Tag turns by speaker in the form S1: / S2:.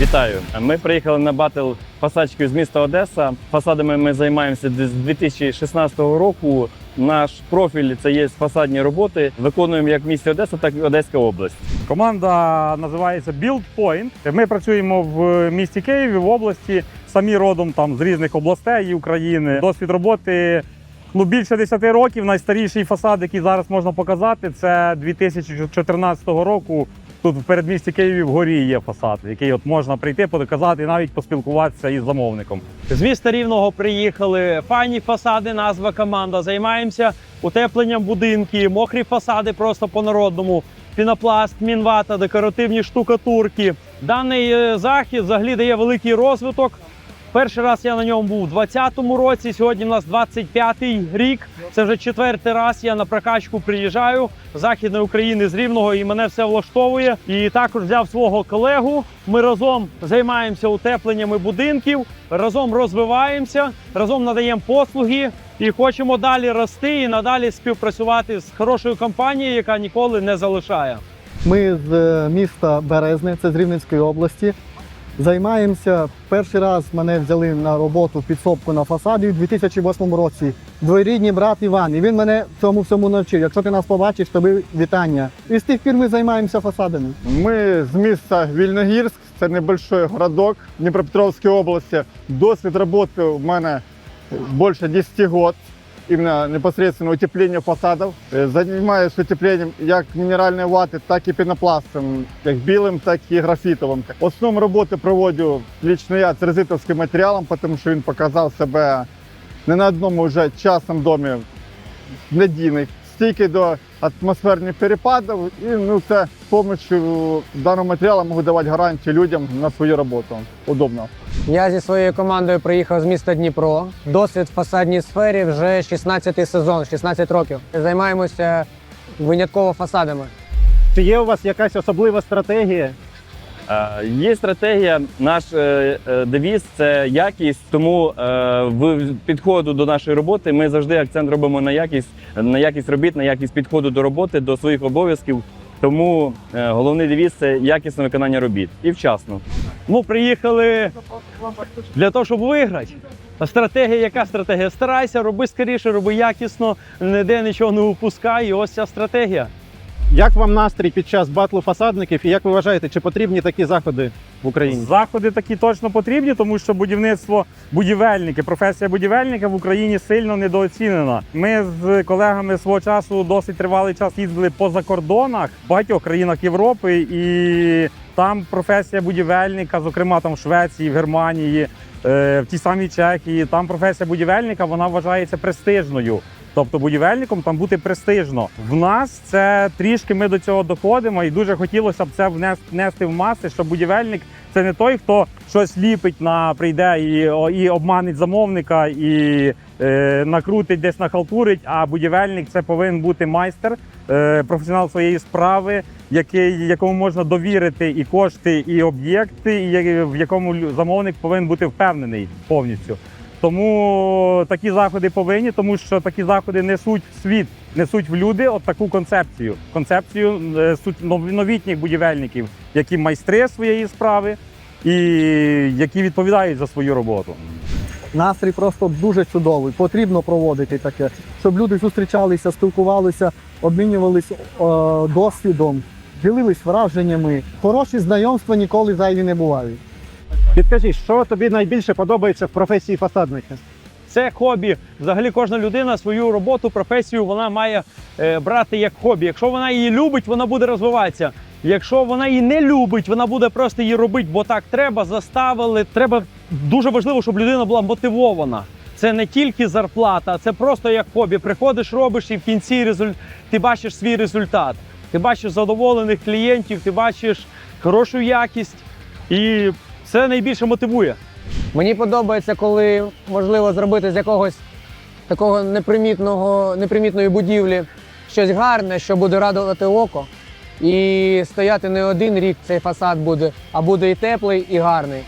S1: Вітаю! Ми приїхали на батл фасадчиків з міста Одеса. Фасадами ми займаємося з 2016 року. Наш профіль це є фасадні роботи. Виконуємо як в місті Одеса, так і Одеська область.
S2: Команда називається Build Point. Ми працюємо в місті Києві, в області, самі родом там з різних областей України. Досвід роботи ну, більше 10 років. Найстаріший фасад, який зараз можна показати, це 2014 року. Тут в передмісті Києві вгорі є фасад, який от можна прийти, показати і навіть поспілкуватися із замовником.
S3: З міста Рівного приїхали файні фасади, назва команда. Займаємося утепленням будинків, мокрі фасади просто по-народному, пінопласт, мінвата, декоративні штукатурки. Даний е, захід взагалі дає великий розвиток. Перший раз я на ньому був у 2020 році. Сьогодні в нас 25-й рік. Це вже четвертий раз. Я на прокачку приїжджаю з західної України з Рівного, і мене все влаштовує. І також взяв свого колегу. Ми разом займаємося утепленнями будинків, разом розвиваємося, разом надаємо послуги і хочемо далі рости і надалі співпрацювати з хорошою компанією, яка ніколи не залишає.
S4: Ми з е, міста Березне, це з Рівненської області. Займаємося. Перший раз мене взяли на роботу підсобку на фасаді у 2008 році. Двоюрідний брат Іван. І він мене цьому всьому навчив. Якщо ти нас побачиш, тобі вітання. І з тих пір ми займаємося фасадами.
S5: Ми з міста Вільногірськ, це небольшой городок Дніпропетровської області. Досвід роботи у мене більше 10 років. Именно непосредственно утепление фасадов. Е, Занимаюсь утеплением як мінеральної вати, так і пінопластом, як білим, так і графітовим. Основну роботу проводжу лично я з резитовським матеріалом, тому що він показав себе не на одному вже частному домі надійний, стійкий до атмосферних перепадів. І ну, це з допомогою даного матеріалу можу давати гарантію людям на свою роботу. Удобно.
S6: Я зі своєю командою приїхав з міста Дніпро. Досвід в фасадній сфері вже 16 сезон, 16 років. Займаємося винятково фасадами.
S7: Чи є у вас якась особлива стратегія?
S1: Е, Є стратегія, наш е, е, девіз це якість. Тому е, в підходу до нашої роботи ми завжди акцент робимо на якість, на якість робіт, на якість підходу до роботи, до своїх обов'язків. Тому е, головний девіз це якісне виконання робіт і вчасно.
S3: Ми приїхали для того, щоб виграти. Стратегія, яка стратегія? Старайся, роби скоріше, роби якісно, ніде нічого не упускай. І ось ця стратегія.
S7: Як вам настрій під час батлу фасадників? І як ви вважаєте, чи потрібні такі заходи в Україні?
S2: Заходи такі точно потрібні, тому що будівництво будівельники, професія будівельника в Україні сильно недооцінена. Ми з колегами свого часу досить тривалий час їздили по закордонах в багатьох країнах Європи, і там професія будівельника, зокрема там в Швеції, в Германії, е, в тій самій Чехії, там професія будівельника вона вважається престижною. Тобто будівельником там бути престижно. В нас це трішки ми до цього доходимо, і дуже хотілося б це внес- внести в маси, що будівельник це не той, хто щось ліпить на прийде і, і обманить замовника, і е, накрутить десь нахалтурить. А будівельник це повинен бути майстер, е, професіонал своєї справи, який, якому можна довірити і кошти, і об'єкти, і в якому замовник повинен бути впевнений повністю. Тому такі заходи повинні, тому що такі заходи несуть в світ, несуть в люди от таку концепцію. Концепцію е, новітніх будівельників, які майстри своєї справи і які відповідають за свою роботу.
S4: Настрій просто дуже чудовий. Потрібно проводити таке, щоб люди зустрічалися, спілкувалися, обмінювалися е, досвідом, ділились враженнями. Хороші знайомства ніколи зайві не бувають.
S7: Підкажіть, що тобі найбільше подобається в професії фасадника?
S3: Це хобі. Взагалі кожна людина свою роботу, професію вона має е, брати як хобі. Якщо вона її любить, вона буде розвиватися. Якщо вона її не любить, вона буде просто її робити, бо так треба, заставили. Треба дуже важливо, щоб людина була мотивована. Це не тільки зарплата, це просто як хобі. Приходиш, робиш, і в кінці резуль... ти бачиш свій результат. Ти бачиш задоволених клієнтів, ти бачиш хорошу якість, і це найбільше мотивує.
S6: Мені подобається, коли можливо зробити з якогось такого непримітного, непримітної будівлі щось гарне, що буде радувати око. І стояти не один рік цей фасад буде, а буде і теплий, і гарний.